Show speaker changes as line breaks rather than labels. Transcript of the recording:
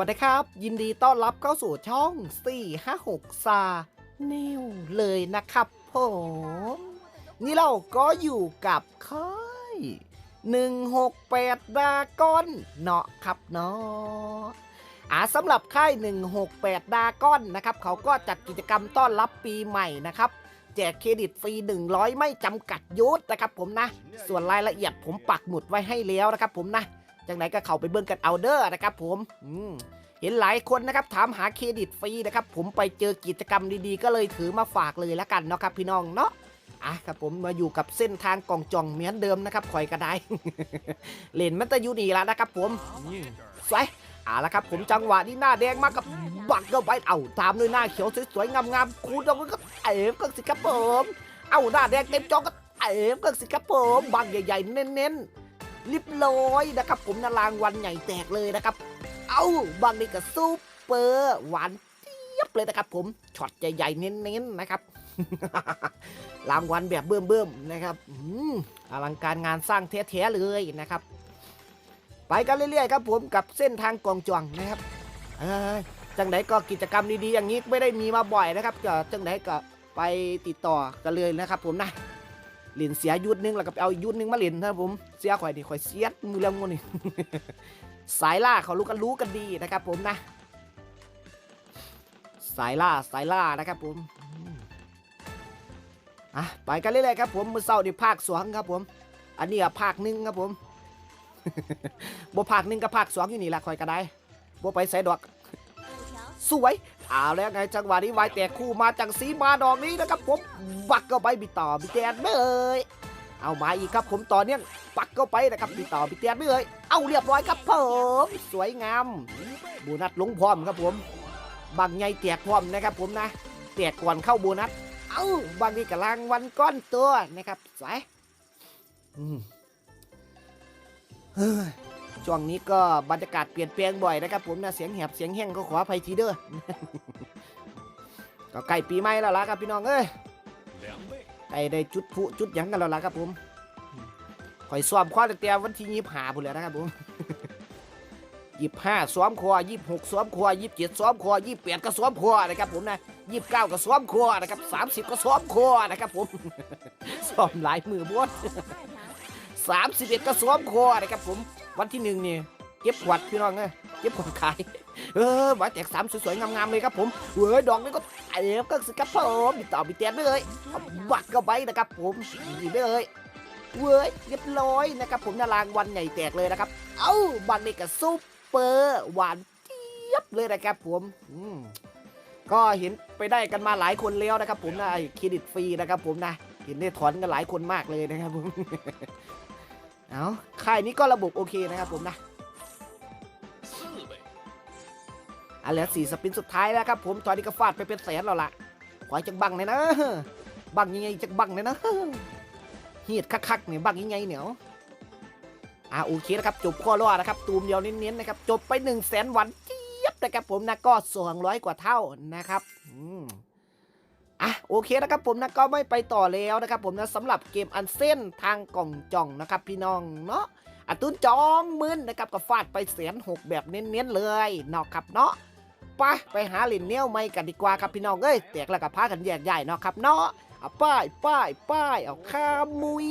วัสดีครับ ยินดีต้อนรับเข้าสู่ช่อง 456 ซานิวเลยนะครับผม นี่เราก็อยู่กับค่าย168 ดากอนเนาะครับเนาะอ่าสำหรับค่าย 168 ดากอนนะครับ เขาก็จัดกิจกรรมต้อนรับปีใหม่นะครับแจกเครดิตฟรี 100 ไม่จำกัดยุทธนะครับผมนะ ส่วนรายละเอียดผมปักหมุดไว้ให้แล้วนะครับผมนะ จังไหนก็เข้าไปเบิ่งกันเอาเด้อนะครับผมอืมเห็นหลายคนนะครับถามหาเครดิตฟรีนะครับผมไปเจอกิจกรรมดีๆ ก็เลยถือมาฝากเลยละกันเนาะครับพี่น้องเนาะอะครับผมมาอยู่กับเส้นทางกล่องจ่องเหมือนเดิมนะครับคอยกระไดเล่นมันแตะยูนี่แล้วนะครับผมสวยเอาละครับผมจังหวะนี้หน้าแดงมากกับบักเข้าไปเอ้าตามด้วยหน้าเขียวสวยๆงามๆคูณตรงก็เอ๋ก็สิครับผมเอ้าหน้าแดงเต็มจอก็เอ๋ก็สิครับผมบังใหญ่ๆเน้นๆ ริบร้อยนะครับผมนารางวัลใหญ่แตกเลยนะครับ เอาบางนี่ก็ซูเปอร์หวานเจี๊ยบเลยนะครับผมช็อตใหญ่ๆเน้นๆนะครับ รางวัลแบบเบิ่มๆนะครับอลังการงานสร้างแท้ๆเลยนะครับ ไปกันเรื่อยๆครับผมกับเส้นทางกองจวงนะครับจังไหนก็กิจกรรมดีๆอย่างนี้ไม่ได้มีมาบ่อยนะครับจังไหนก็ไปติดต่อกันเลยนะครับผมนะ เหรียญเสียยุดหนึงแล้วก็ไปเอายุดหนึงมาเหรียญนะครับผมเสียข่อยดิข่อยเสียดมือเรื่องงูนี่สายล่าเขารู้กันรู้กันดีนะครับผมนะ สายล่าสายล่านะครับผมอะไปกันเรื่อยๆครับผมมือเศร้าดิภาคสองครับผม อันนี้อะภาคหนึ่งครับผมบ่ภาคหนึ่งกับภาคสองอยู่นี่แหละคอยกระไดบ่ไปใส่ดอก สวย เอาแล้วไงจังหวะนี้วายแตกคู่มาจังสีมาดอกนี้นะครับผมบักเข้าไปบิต่อบิแตนไม่เอ่ยเอามาอีกครับผมต่อเนื่องปักเข้าไปนะครับบิต่อบิแตนไม่เอ่ยเอาเรียบร้อยครับผมสวยงามโบนัสลงพร้อมครับผมบางใหญ่แตกพร้อมนะครับผมนะแตกก่อนเข้าโบนัสเอ้าบางนี่กำลังวันก้อนตัวนะครับสวยอืมเฮ้ย ช่วงนี้ก็บรรยากาศเปลี่ยนแปลงบ่อยนะครับผมนะเสียงแหบเสียงแห้งก็ขออภัยทีเด้อก็ใกล้ปีใหม่แล้วล่ะครับพี่น้องเอ้ยใกล้ได้จุดพลุจุดหยังกันแล้วล่ะครับผมคอยซ้อมข้อตั้งแต่วันที่ยี่ห้าพุ่นแล้วนะครับผมยี่ห้าซ้อมคอยี่หกซ้อมคอยี่เจ็ดซ้อมคอยี่แปดก็ซ้อมคอนะครับผมนะยี่เก้าก็ซ้อมคอนะครับสามสิบก็ซ้อมคอนะครับผมซ้อมหลายมือบด สามสิบเอ็ดก็ซ้อมคอนะครับผมวันที่หนึ่งนี่เก็บขวดพี่น้องเอ้ยเก็บขวดขายเออหมายแตกสามสวยๆงามๆเลยครับผมเว้ยดอกนี้ก็เอฟก็สิครับผมมีต่อมีเตียนไปเลยบักเข้าไปนะครับผมนี่ไปเลยเว้ยเรียบร้อยนะครับผมนารางวัลใหญ่แตกเลยนะครับ เอ้าบันนี่ก็ซุปเปอร์หวานเจี๊ยบเลยนะครับผมอืมก็เห็นไปได้กันมาหลายคนแล้วนะครับ ผมนะไอเครดิตฟรีนะครับ ผมนะเห็นได้ถอนกันหลายคนมากเลยนะครับผม เอาค่ายนี้ก็ระบบโอเคนะครับผมนะอันเหลือสี่สปินสุดท้ายแล้วครับผมตอนนี้ก็ฟาดไปเป็นแสนแล้วล่ะขอให้จักบังเลยนะบังยังไงจักบังเลยนะเฮียดคักๆเนี่ยบังยังไงเหนียวอ่าโอเคนะครับจบข้อรอดนะครับ ตูมเดียวเน้นๆนะครับจบไป1นึ่งแสนวันเจี๊ยบนะครับผมนะก็สองร้อยกว่าเท่านะครับ อืม อะโอเคนะครับผมนะก็ไม่ไปต่อแล้วนะครับผมนะสำหรับเกมอันเส้นทางกล่องจ่องนะครับพี่น้องเนาะอัตุนจองมึนนะครับก็ฟาดไปเสียนหกแบบเน้นๆเลยเนาะครับเนาะไปไปหาเหรียญเนี้ยวไม่กันดีกว่าครับพี่น้องเอ้ยแตกแล้วก็พากันแยกใหญ่เนาะครับเนาะเอาป้ายป้ายป้ายเอาข้ามมุย